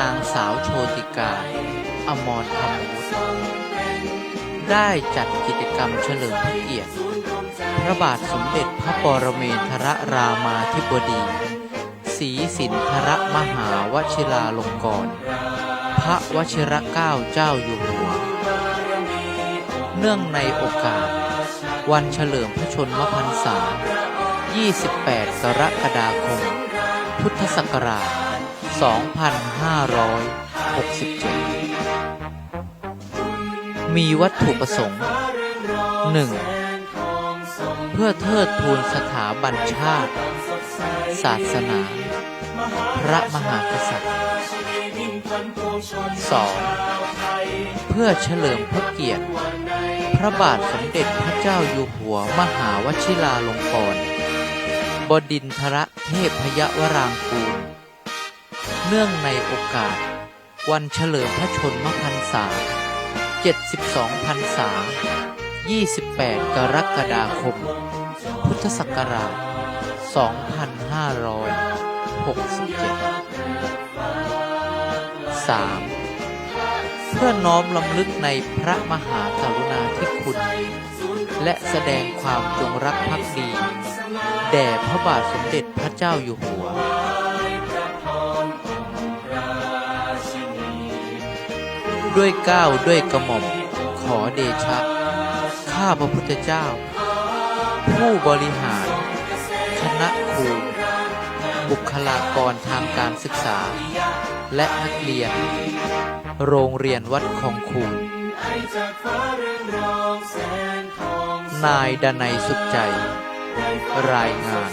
นางสาวโชติกา อมรธรรมวุฒิได้จัดกิจกรรมเฉลิมพระเกียรติ พระบาทสมเด็จพระปรเมนทรรามาธิบดีศรีสินทรมหาวชิราลงกรณพระวชิรเกล้าเจ้าอยู่หัว เนื่องในโอกาส วันเฉลิมพระชนมพรรษา 28 กรกฎาคม พุทธศักราช 2567 มีวัตถุประสงค์ 1. เพื่อเทิดทูนสถาบันชาติ ศาสนา พระมหากษัตริย์ 2. เพื่อเฉลิมพระเกียรติ พระบาทสมเด็จพระเจ้าอยู่หัวมหาวชิราลงกรณ์บดินทรเทพยวรางกูล เนื่องในโอกาส วันเฉลิมพระชนมพรรษา 72 พรรษา 28 กรกฎาคม พุทธศักราช 2567 3. เพื่อน้อมลำลึกในพระมหากรุณาธิคุณ และแสดงความจงรักภักดี แด่พระบาทสมเด็จพระเจ้าอยู่หัว ด้วยก้าวด้วยกระหม่อมขอเดชะ ข้าพระพุทธเจ้า ผู้บริหาร คณะครู บุคลากรทางการศึกษา และนักเรียน โรงเรียนวัดคองคูนนายดนัยสุขใจ รายงาน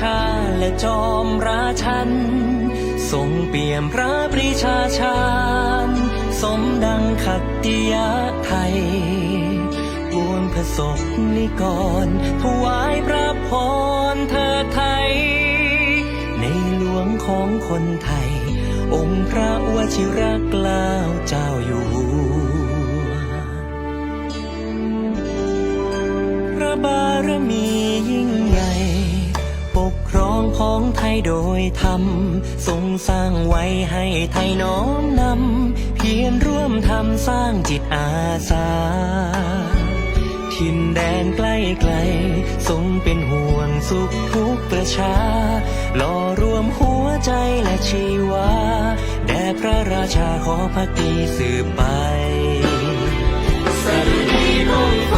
ชาและจอมราชัน ทรงเปี่ยมพระปรีชาชาญสมดังขัตติยะไทยปวงพระศกนิกร ถวายพระพรเธอไทย ในหลวงของคนไทย องค์พระวชิรเกล้าเจ้าอยู่หัวพระบารมียิ่ง ของไทยโดยธรรมทรงสร้างไว้ให้ไทยน้อมนำ เพียรร่วมทำสร้างจิตอาสาถิ่นแดนใกล้ไกล ทรงเป็นห่วงสุขทุกประชาหล่อรวมหัวใจและชีวา แด่พระราชาขอพักดีสืบไปสรีมฟ้าพ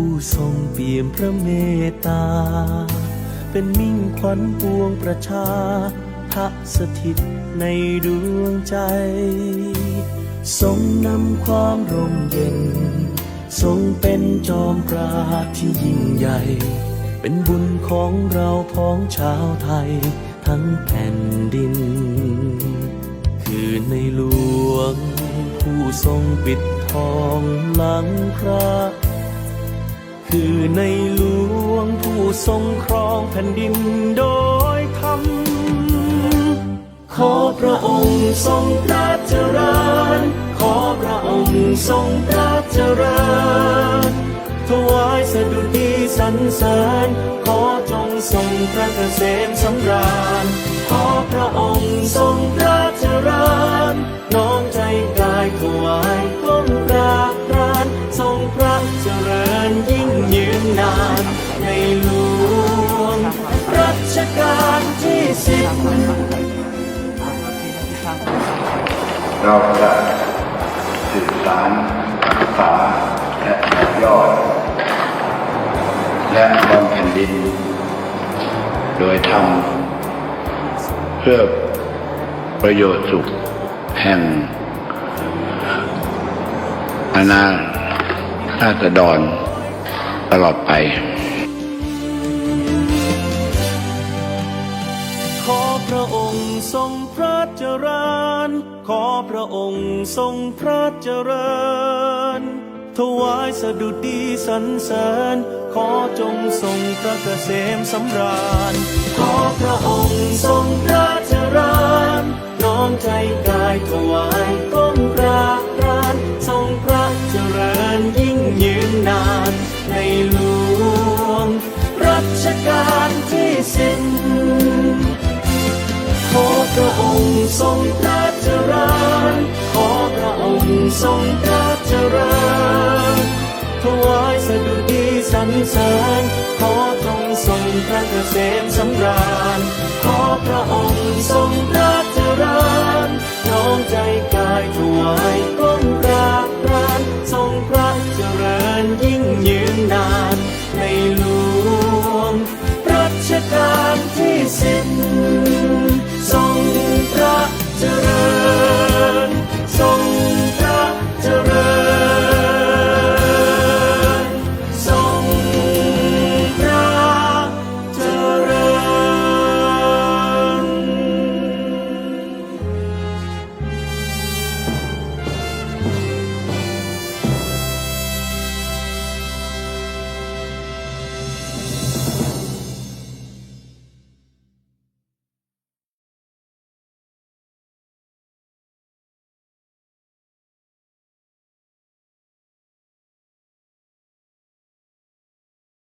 ผู้ทรงเปี่ยมพระเมตตา เป็นมิ่งขวัญปวงประชาทะสถิตในดวงใจ ทรงนำความร่มเย็น ทรงเป็นจอมปราที่ยิ่งใหญ่ เป็นบุญของเราพ้องชาวไทยทั้งแผ่นดิน คือในหลวงผู้ทรงปิดทองหลังพระ คือในหลวงผู้ทรงครองแผ่นดินโดยธรรม ขอพระองค์ทรงพระเจริญ ขอพระองค์ทรงพระเจริญ ถวายสดุดีสรรเสริญ ขอจงทรงพระเกษมสำราญ ขอพระองค์ทรงพระเจริญ เราจะสืบสารรักษาและต่อยอด และบำเพ็ญดิน โดยทำเพื่อประโยชน์สุขแห่งอาณาราษฎรตลอดไป ขอพระองค์ทรงพระเจริญ ขอพระองค์ทรงพระเจริญ ถวายสดุดีสรรเสริญ ขอจงทรงพระเกษมสำราญ ขอพระองค์ทรงพระเจริญ น้อมใจกายถวาย ทรงพระเจริญ ขอพระองค์ทรงพระเจริญ ถวายสดุดีสรรเสริญ ขอทรงทรงพระเกษมสำราญ ขอพระองค์ทรงพระ